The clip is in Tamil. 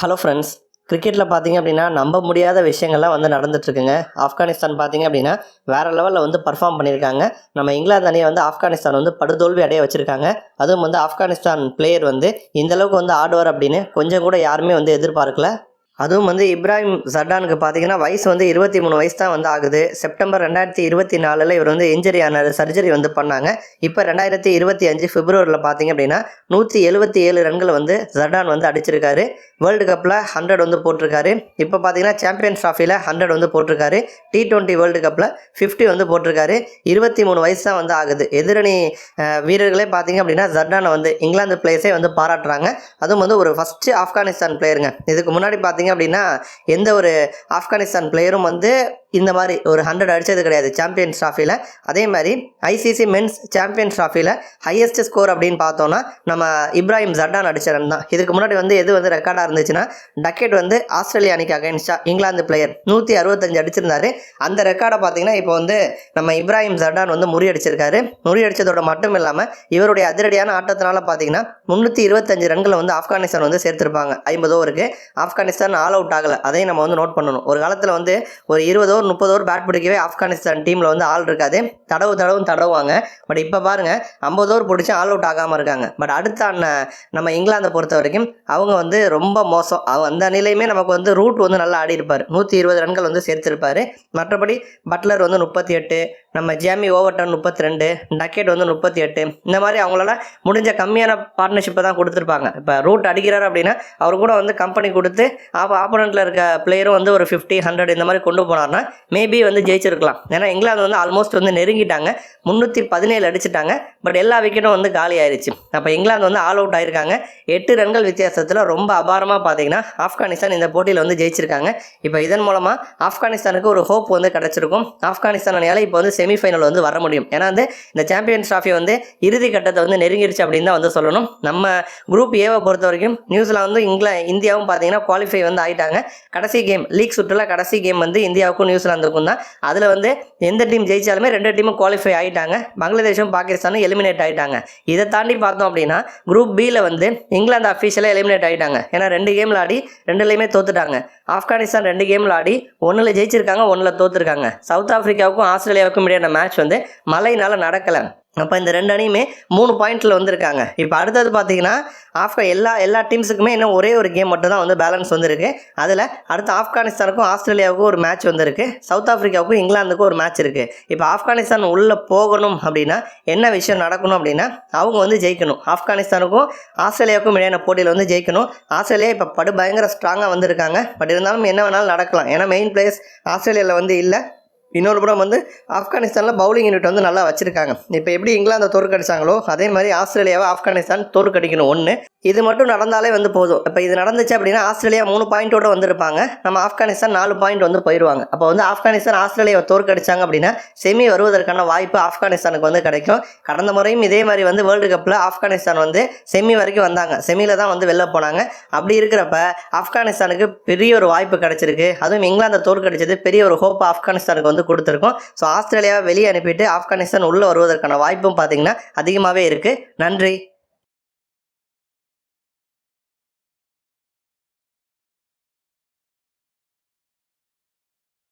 ஹலோ ஃப்ரெண்ட்ஸ் கிரிக்கெட்டில் பார்த்தீங்க அப்படின்னா நம்ப முடியாத விஷயங்கள்லாம் வந்து நடந்துட்டுருக்குங்க. ஆப்கானிஸ்தான் பார்த்தீங்க அப்படின்னா வேறு லெவலில் வந்து பர்ஃபார்ம் பண்ணியிருக்காங்க நம்ம இங்கிலாந்து அணியை வந்து ஆப்கானிஸ்தான் வந்து படுதோல்வி அடைய வச்சுருக்காங்க. அதுவும் வந்து ஆப்கானிஸ்தான் பிளேயர் வந்து இந்தளவுக்கு வந்து ஆடுவார் அப்படின்னு கொஞ்சம் கூட யாருமே வந்து எதிர்பார்க்கல. அதுவும் வந்து இப்ராஹிம் ஜர்டானுக்கு பார்த்தீங்கன்னா வயசு வந்து இருபத்தி மூணு வயசு தான் வந்து ஆகுது. செப்டம்பர் ரெண்டாயிரத்தி இருபத்தி நாலில் இவர் வந்து இன்ஜரி ஆனார் சர்ஜரி வந்து பண்ணாங்க. இப்போ ரெண்டாயிரத்தி இருபத்தி அஞ்சு பிப்ரவரியில் பார்த்தீங்க அப்படின்னா நூற்றி எழுபத்தி ஏழு ரன்களை வந்து ஜர்டான் வந்து அடிச்சிருக்காரு. வேர்ல்டு கப்பில் ஹண்ட்ரட் வந்து போட்டிருக்காரு. இப்போ பார்த்தீங்கன்னா சாம்பியன்ஸ் ட்ராஃபியில் ஹண்ட்ரட் வந்து போட்டிருக்காரு. டி டுவெண்ட்டி வேர்ல்டு கப்பில் ஃபிஃப்டி வந்து போட்டிருக்காரு. இருபத்தி மூணு வயசு தான் வந்து ஆகுது. எதிரணி வீரர்களே பார்த்தீங்க அப்படின்னா ஜர்டானை வந்து இங்கிலாந்து பிளேயர்ஸே வந்து பாராட்டுறாங்க. அதுவும் வந்து ஒரு ஃபஸ்ட்டு ஆப்கானிஸ்தான் பிளேயருங்க இதுக்கு முன்னாடி பார்த்தீங்க அப்படின்னா எந்த ஒரு ஆப்கானிஸ்தான் பிளேயரும் வந்து இந்த மாதிரி ஒரு ஹண்ட்ரட் அடித்தது கிடையாது சாம்பியன்ஸ் ட்ராஃபியில் அதே மாதிரி ஐசிசி மென்ஸ் சாம்பியன்ஸ் ட்ராஃபியில் ஹையஸ்ட் ஸ்கோர் அப்படின்னு பார்த்தோன்னா நம்ம இப்ராஹிம் ஜர்டான் அடித்த ரன் தான். இதுக்கு முன்னாடி வந்து எது வந்து ரெக்கார்டாக இருந்துச்சுன்னா டக்கெட் வந்து ஆஸ்திரேலியா அணிக்கு அகைன்ஸ்டா இங்கிலாந்து பிளேயர் நூற்றி அறுபத்தஞ்சு அடிச்சிருந்தாரு. அந்த ரெக்கார்டை பார்த்தீங்கன்னா இப்போ வந்து நம்ம இப்ராஹிம் ஜர்டான் வந்து முறியடிச்சிருக்காரு முறியடித்ததோட மட்டும் இல்லாமல் இவருடைய அதிரடியான ஆட்டத்தினால பார்த்தீங்கன்னா முந்நூற்றி இருபத்தஞ்சு ரன்களை வந்து ஆப்கானிஸ்தான் வந்து சேர்த்திருப்பாங்க. ஐம்பது ஓவருக்கு ஆப்கானிஸ்தான் ஆல் அவுட் ஆகலை. அதையும் நம்ம வந்து நோட் பண்ணணும். ஒரு காலத்தில் வந்து ஒரு இருபது ஓவர் முப்பது ஓவர் பேட் பிடிக்கவே ஆப்கானிஸ்தான் டீமில் வந்து ஆள் இருக்காது. தடவு தடவும் தடவுவாங்க. பட் இப்போ பாருங்கள் ஐம்பது ஓவர் பிடிச்சி ஆல் அவுட் ஆகாமல் இருக்காங்க. பட் அடுத்த அண்ணன் நம்ம இங்கிலாந்தை பொறுத்த வரைக்கும் அவங்க வந்து ரொம்ப மோசம். அவங்க அந்த நிலையுமே நமக்கு வந்து ரூட் வந்து நல்லா ஆடி இருப்பார். நூற்றி இருபது ரன்கள் வந்து சேர்த்துருப்பார். மற்றபடி பட்லர் வந்து முப்பத்தி எட்டு நம்ம ஜேமி ஓவர்டன் முப்பத்தி ரெண்டு டக்கெட் வந்து முப்பத்தி எட்டு. இந்த மாதிரி அவங்களால முடிஞ்ச கம்மியான பார்ட்னர்ஷிப்பை தான் கொடுத்துருப்பாங்க. இப்போ ரூட் அடிக்கிறார் அப்படின்னா அவர் கூட வந்து கம்பெனி கொடுத்து ஆப்போ ஆப்போனண்ட்டில் இருக்க பிளேயரும் வந்து ஒரு ஃபிஃப்டி ஹண்ட்ரட் இந்த மாதிரி கொண்டு போனார்னா மேபி வந்து ஜெயிச்சிருக்கலாம். ஏன்னா இங்கிலாந்து வந்து ஆல்மோஸ்ட் வந்து நெருங்கிட்டாங்க. முந்நூற்றி பதினேழு அடிச்சிட்டாங்க. பட் எல்லா விக்கெட்டும் வந்து காலி ஆயிருச்சு. அப்போ இங்கிலாந்து வந்து ஆல் அவுட் ஆயிருக்காங்க. எட்டு ரன்கள் வித்தியாசத்தில் ரொம்ப அபாரமாக பார்த்தீங்கன்னா ஆப்கானிஸ்தான் இந்த போட்டியில் வந்து ஜெயிச்சிருக்காங்க. இப்போ இதன் மூலமாக ஆப்கானிஸ்தானுக்கு ஒரு ஹோப் வந்து கிடச்சிருக்கும். ஆப்கானிஸ்தானால இப்போ வந்து செமிஃபைனல் வந்து வர முடியும். ஏன்னா வந்து இந்த சாம்பியன்ஸ் ட்ராஃபி வந்து இறுதி கட்டத்தை வந்து நெருங்கிடுச்சு அப்படின்னு தான் வந்து சொல்லணும். நம்ம குரூப் ஏவை பொறுத்த வரைக்கும் நியூசிலாந்து இங்கிலா இந்தியாவும் பார்த்தீங்கன்னா குவாலிஃபை வந்து ஆயிட்டாங்க. கடைசி கேம் லீக் சுற்றுலா கடைசி கேம் வந்து இந்தியாவுக்கும் நியூஸ் நியூசிலாந்துக்கும் தான். அதில் வந்து எந்த டீம் ஜெயிச்சாலுமே ரெண்டு டீமும் குவாலிஃபை ஆயிட்டாங்க. பங்களாதேஷும் பாகிஸ்தானும் எலிமினேட் ஆயிட்டாங்க. இதை தாண்டி பார்த்தோம் அப்படின்னா குரூப் பியில் வந்து இங்கிலாந்து அஃபீஷியலாக எலிமினேட் ஆயிட்டாங்க. ஏன்னா ரெண்டு கேமில் ஆடி ரெண்டுலேயுமே தோத்துட்டாங்க. ஆப்கானிஸ்தான் ரெண்டு கேமில் ஆடி ஒன்றில் ஜெயிச்சிருக்காங்க ஒன்றில் தோத்துருக்காங்க. சவுத் ஆஃப்ரிக்காவுக்கும் ஆஸ்திரேலியாவுக்கும் இடையான மேட்ச் வந்து மழையினால் நடக்கலை. அப்போ இந்த ரெண்டு அணியுமே மூணு பாயிண்ட்டில் வந்திருக்காங்க. இப்போ அடுத்தது பார்த்தீங்கன்னா ஆஃப்கா எல்லா எல்லா டீம்ஸுக்குமே இன்னும் ஒரே ஒரு கேம் மட்டும் தான் வந்து பேலன்ஸ் வந்திருக்கு. அதில் அடுத்து ஆப்கானிஸ்தானுக்கும் ஆஸ்திரேலியாவுக்கும் ஒரு மேட்ச் வந்திருக்கு. சவுத் ஆஃப்ரிக்காவுக்கும் இங்கிலாந்துக்கும் ஒரு மேட்ச் இருக்குது இப்போ ஆப்கானிஸ்தான் உள்ளே போகணும் அப்படின்னா என்ன விஷயம் நடக்கணும் அப்படின்னா அவங்க வந்து ஜெயிக்கணும். ஆப்கானிஸ்தானுக்கும் ஆஸ்திரேலியாவுக்கும் இடையான போட்டியில் வந்து ஜெயிக்கணும். ஆஸ்திரேலியா இப்போ படு பயங்கர ஸ்ட்ராங்காக வந்திருக்காங்க. பட் இருந்தாலும் என்ன வேணாலும் நடக்கலாம். ஏன்னா மெயின் பிளேயர்ஸ் ஆஸ்திரேலியாவில் வந்து இல்லை. இன்னொரு புறம் வந்து ஆப்கானிஸ்தானில் பவுலிங் யூனிட் வந்து நல்லா வச்சுருக்காங்க. இப்போ எப்படி இங்கிலாந்தை தோற்கடிச்சாங்களோ அதே மாதிரி ஆஸ்திரேலியாவை ஆப்கானிஸ்தான் தோற்கடிக்கணும் ஒன்று இது மட்டும் நடந்தாலே வந்து போதும். இப்போ இது நடந்துச்சு அப்படின்னா ஆஸ்திரேலியா மூணு பாயிண்ட்டோடு வந்திருப்பாங்க. நம்ம ஆப்கானிஸ்தான் நாலு பாயிண்ட் வந்து போயிடுவாங்க. அப்போ வந்து ஆப்கானிஸ்தான் ஆஸ்திரேலியாவை தோற்கடிச்சாங்க அப்படின்னா செமி வருவதற்கான வாய்ப்பு ஆப்கானிஸ்தானுக்கு வந்து கிடைக்கும். கடந்த முறையும் இதே மாதிரி வந்து வேர்ல்டு கப்பில் ஆப்கானிஸ்தான் வந்து செமி வரைக்கும் வந்தாங்க. செமியில் தான் வந்து வெளில போனாங்க. அப்படி இருக்கிறப்ப ஆப்கானிஸ்தானுக்கு பெரிய ஒரு வாய்ப்பு கிடைச்சிருக்கு. அதுவும் இங்கிலாந்தை தோற்கடிச்சது பெரிய ஒரு ஹோப் ஆப்கானிஸ்தானுக்கு வந்து கொடுத்துருக்கோம். ஸோ ஆஸ்திரேலியாவை வெளியே அனுப்பிட்டு ஆப்கானிஸ்தான் உள்ளே வருவதற்கான வாய்ப்பும் பார்த்தீங்கன்னா அதிகமாகவே இருக்குது நன்றி.